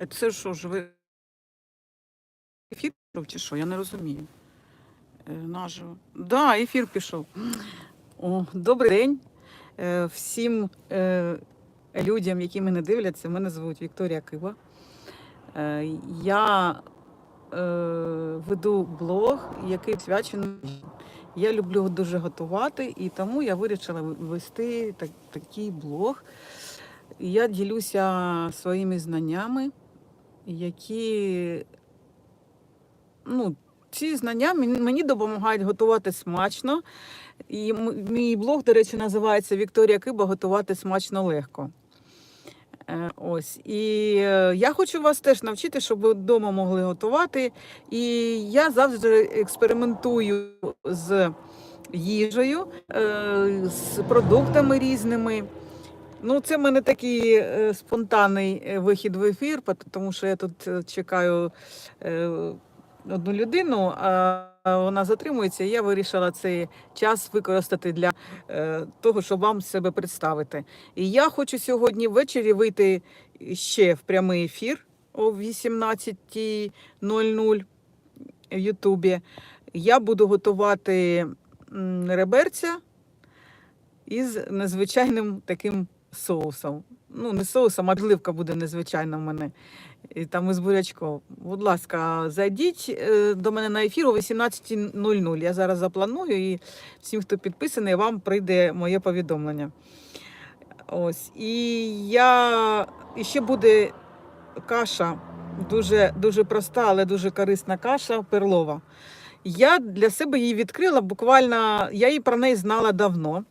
Е, Це що ж ви ефір пішов чи що? Я не розумію. Е, Наживо. Да, ефір пішов. О, добрий день е, всім людям, які мене дивляться. Мене звуть Вікторія Кива. Я веду блог, який свячений. Я люблю дуже готувати, і тому я вирішила вести так, такий блог. Я ділюся своїми знаннями, які ну, ці знання мені допомагають готувати смачно. І мій блог, до речі, називається Вікторія Киба Готувати смачно легко. Е, Ось. І е, я хочу вас теж навчити, щоб ви вдома могли готувати. І я завжди експериментую з їжею, е, з продуктами різними. Ну, це в мене такий е, спонтанний е, вихід в ефір, тому що я тут е, чекаю е, одну людину, а вона затримується, і я вирішила цей час використати для е, того, щоб вам себе представити. І я хочу сьогодні ввечері вийти ще в прямий ефір о 18.00 в Ютубі. Я буду готувати реберця із незвичайним таким соусом. Ну, не соусом, а підливка буде незвичайна в мене. І там із бурячком. Будь ласка, зайдіть е, до мене на ефір о 18.00. Я зараз запланую і всім, хто підписаний, вам прийде моє повідомлення. Ось. І я і ще буде каша, дуже, дуже проста, але дуже корисна каша перлова. Я для себе її відкрила буквально, я її про неї знала давно.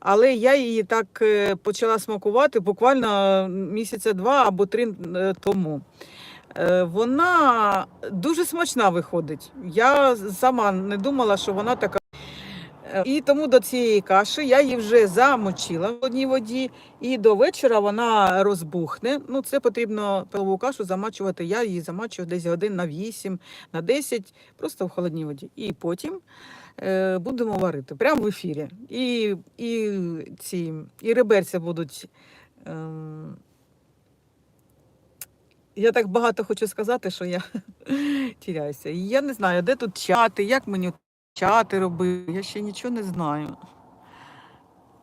Але я її так е, почала смакувати буквально місяця два або три е, тому. Е, Вона дуже смачна виходить. Я сама не думала, що вона така. І тому до цієї каші я її вже замочила в одній воді, і до вечора вона розбухне. Ну, це потрібно пилову кашу замачувати. Я її замачую десь годин на 8, на 10, просто в холодній воді. І потім будемо варити прямо в ефірі. І, і ці і реберця будуть. ем, я так багато хочу сказати, що я тіряюся. Я не знаю, де тут чати, як мені чати робити. Я ще нічого не знаю.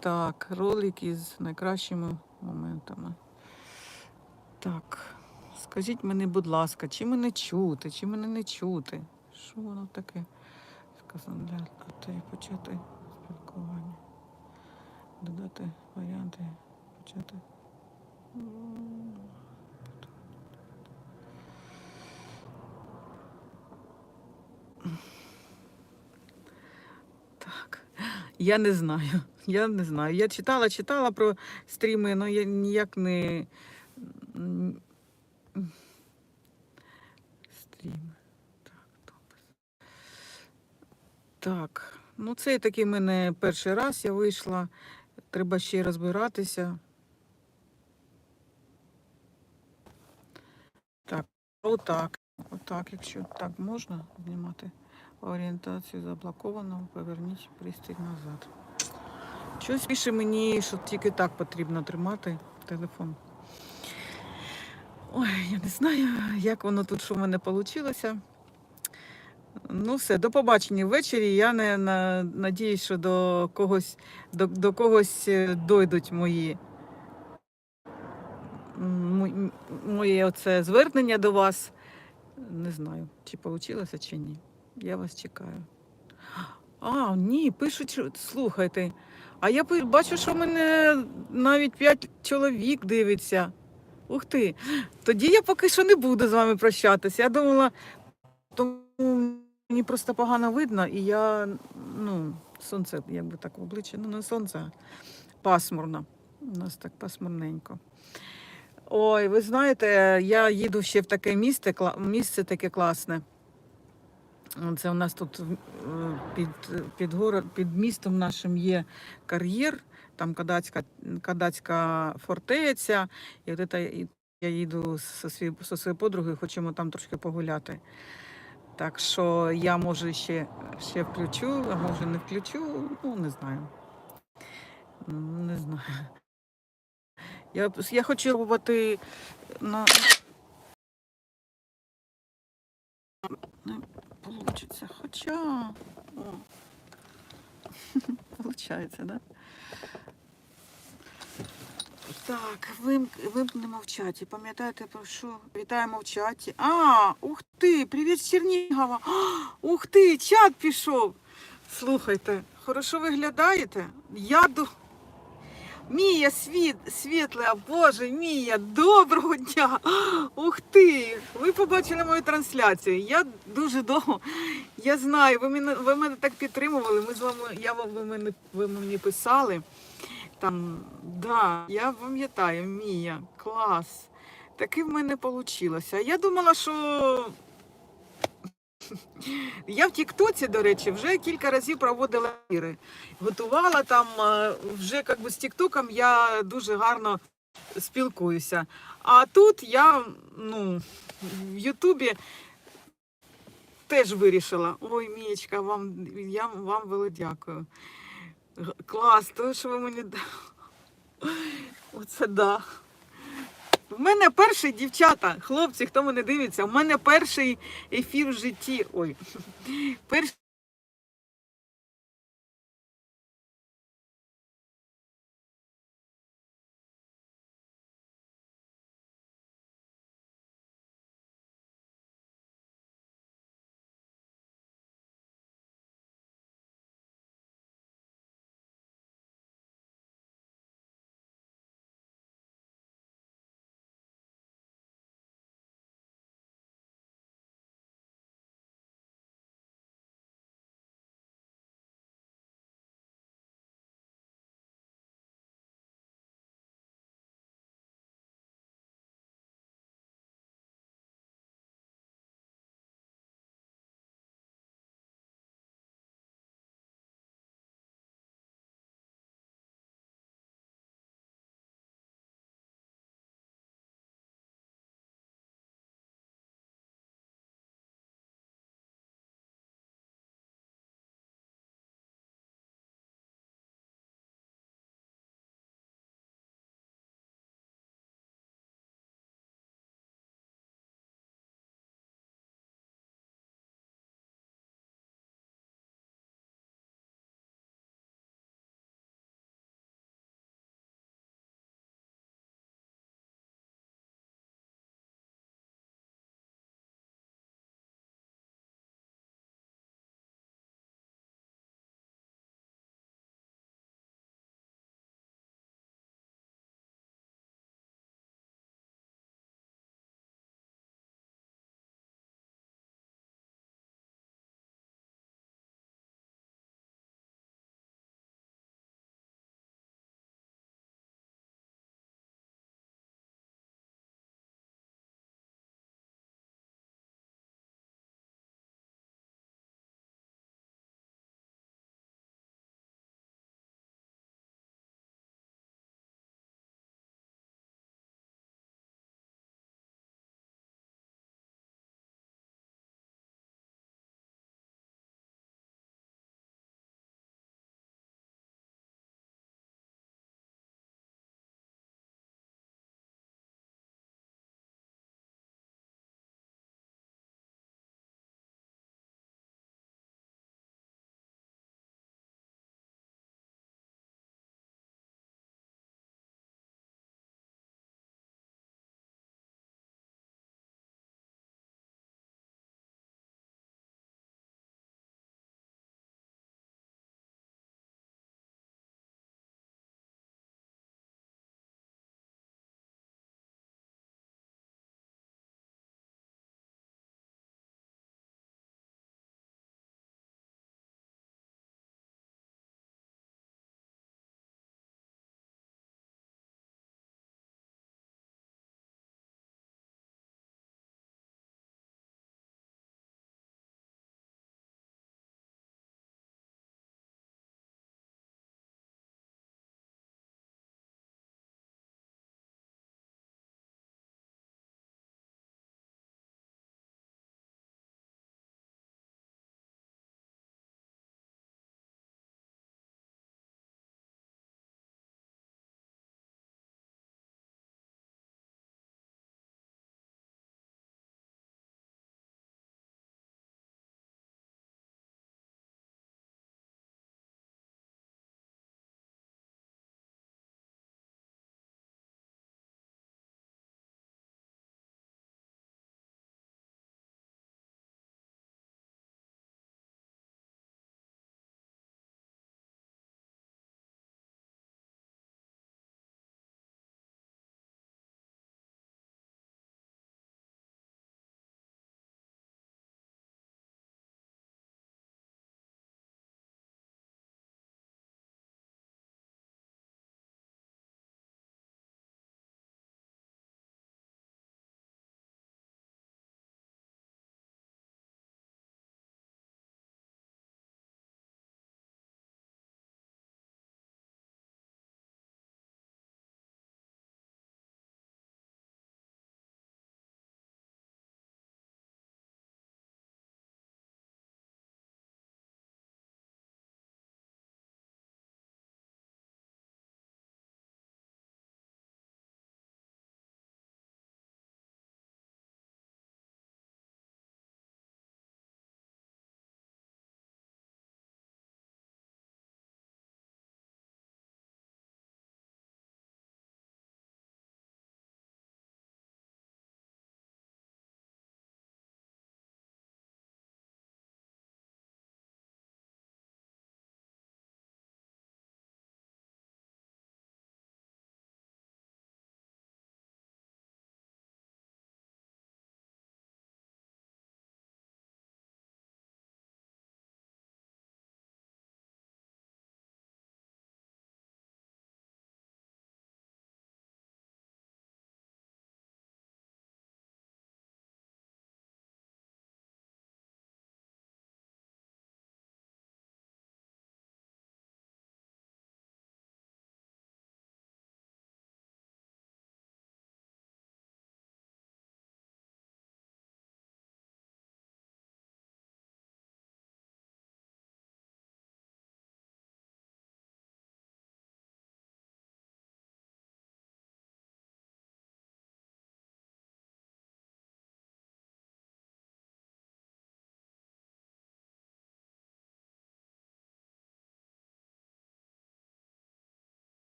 Так, ролик із найкращими моментами. Так, скажіть мені, будь ласка, чи мене чути, чи мене не чути? Що воно таке? Для людей почати спілкування. Додати варіанти, почати. Так, я не знаю. Я не знаю. Я читала, читала про стріми, але я ніяк не. Стріми. Так, допис. Так, ну це такий мене перший раз я вийшла. Треба ще розбиратися. Так, отак. Отак, якщо так можна знімати. Орієнтацію заблоковано, поверніть пристрій назад. Щось пише мені, що тільки так потрібно тримати телефон. Ой, я не знаю, як воно тут, що в мене вийшло. Ну, все, до побачення ввечері. Я не на, надіюсь, що до когось, до, до когось е, дойдуть мої, моє оце звернення до вас. Не знаю, чи вийшло, чи ні. Я вас чекаю. А, ні, пишуть, слухайте. А я бачу, що мене навіть п'ять чоловік дивиться. Ух ти. Тоді я поки що не буду з вами прощатися. Я думала, тому мені просто погано видно, і я, ну, сонце, якби так в обличчя, ну не сонце, пасмурно. У нас так пасмурненько. Ой, ви знаєте, я їду ще в таке місце, місце таке класне. Це у нас тут е, під, під, город, під містом нашим є кар'єр, там Кадацька, Кадацька фортеця. І от я їду зі своєю подругою, хочемо там трошки погуляти. Так що я може ще ще включу, а може не включу, ну не знаю. Не знаю. Я я хочу робити на не вийде, хоча О. Получається, да? Так, вим... вимкнемо в чаті. Пам'ятаєте про що? Вітаємо в чаті. А, ух ти! Привіт з Чернігова! А, ух ти! Чат пішов! Слухайте, хорошо виглядаєте? Я до. Мія світ, світла, Боже, Мія, доброго дня! Ух ти! Ви побачили мою трансляцію. Я дуже довго. Я знаю, ви мене, ви мене так підтримували. Ми з вами, я ви мене, ви мені писали. Там, да, я пам'ятаю, Мія, клас. Таки в мене вийшло. Я думала, що я в Тіктоці, до речі, вже кілька разів проводила ефіри. Готувала там, е, вже як би, з Тіктоком я дуже гарно спілкуюся. А тут я ну, в Ютубі теж вирішила. Ой, Мієчка, вам, я вам велике дякую. Клас, то що ви мені. дали. Оце да. В мене перший дівчата, хлопці, хто мене дивиться, в мене перший ефір в житті. Ой, перший